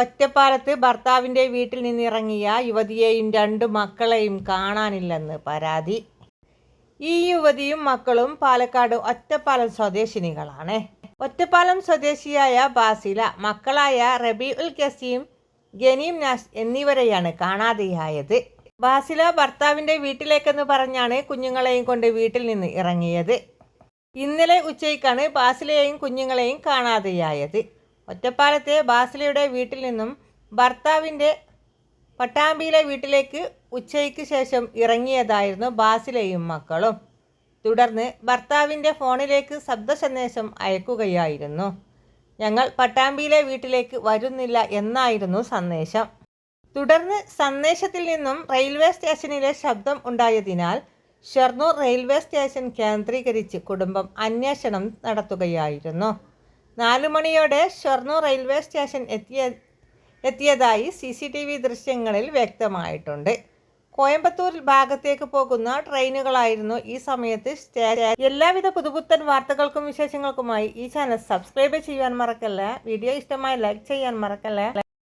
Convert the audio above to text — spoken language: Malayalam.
ഒറ്റപ്പാലത്ത് ഭർത്താവിന്റെ വീട്ടിൽ നിന്നിറങ്ങിയ യുവതിയെയും രണ്ട് മക്കളെയും കാണാനില്ലെന്ന് പരാതി. ഈ യുവതിയും മക്കളും പാലക്കാട് ഒറ്റപ്പാലം സ്വദേശിനികളാണ്. ഒറ്റപ്പാലം സ്വദേശിയായ ബാസില മക്കളായ റബി ഉൽ കസീം ഗനീം നാസ് എന്നിവരെയാണ് കാണാതെയായത്. ബാസില ഭർത്താവിന്റെ വീട്ടിലേക്കെന്ന് പറഞ്ഞാണ് കുഞ്ഞുങ്ങളെയും കൊണ്ട് വീട്ടിൽ നിന്ന് ഇറങ്ങിയത്. ഇന്നലെ ഉച്ചയ്ക്കാണ് ബാസിലയെയും കുഞ്ഞുങ്ങളെയും കാണാതെയായത്. ഒറ്റപ്പാലത്തെ ബാസിലയുടെ വീട്ടിൽ നിന്നും ഭർത്താവിന്റെ പട്ടാമ്പിയിലെ വീട്ടിലേക്ക് ഉച്ചയ്ക്ക് ശേഷം ഇറങ്ങിയതായിരുന്നു ബാസിലയും മക്കളും. തുടർന്ന് ഭർത്താവിന്റെ ഫോണിലേക്ക് ശബ്ദ സന്ദേശം അയക്കുകയായിരുന്നു. ഞങ്ങൾ പട്ടാമ്പിയിലെ വീട്ടിലേക്ക് വരുന്നില്ല എന്നായിരുന്നു സന്ദേശം. തുടർന്ന് സന്ദേശത്തിൽ നിന്നും റെയിൽവേ സ്റ്റേഷനിലെ ശബ്ദം ഉണ്ടായതിനാൽ ഷൊർണൂർ റെയിൽവേ സ്റ്റേഷൻ കേന്ദ്രീകരിച്ച് കുടുംബം അന്വേഷണം നടത്തുകയായിരുന്നു. നാലു മണിയോടെ ഷൊർണൂർ റെയിൽവേ സ്റ്റേഷൻ എത്തിയ എത്തിയതായി സി സി ടി വി ദൃശ്യങ്ങളിൽ വ്യക്തമായിട്ടുണ്ട്. കോയമ്പത്തൂർ ഭാഗത്തേക്ക് പോകുന്ന ട്രെയിനുകളായിരുന്നു ഈ സമയത്ത് എല്ലാവിധ പുതുപുത്തൻ വാർത്തകൾക്കും വിശേഷങ്ങൾക്കുമായി ഈ ചാനൽ സബ്സ്ക്രൈബ് ചെയ്യാൻ മറക്കല്ല? വീഡിയോ ഇഷ്ടമായി ലൈക്ക് ചെയ്യാൻ മറക്കല്ല?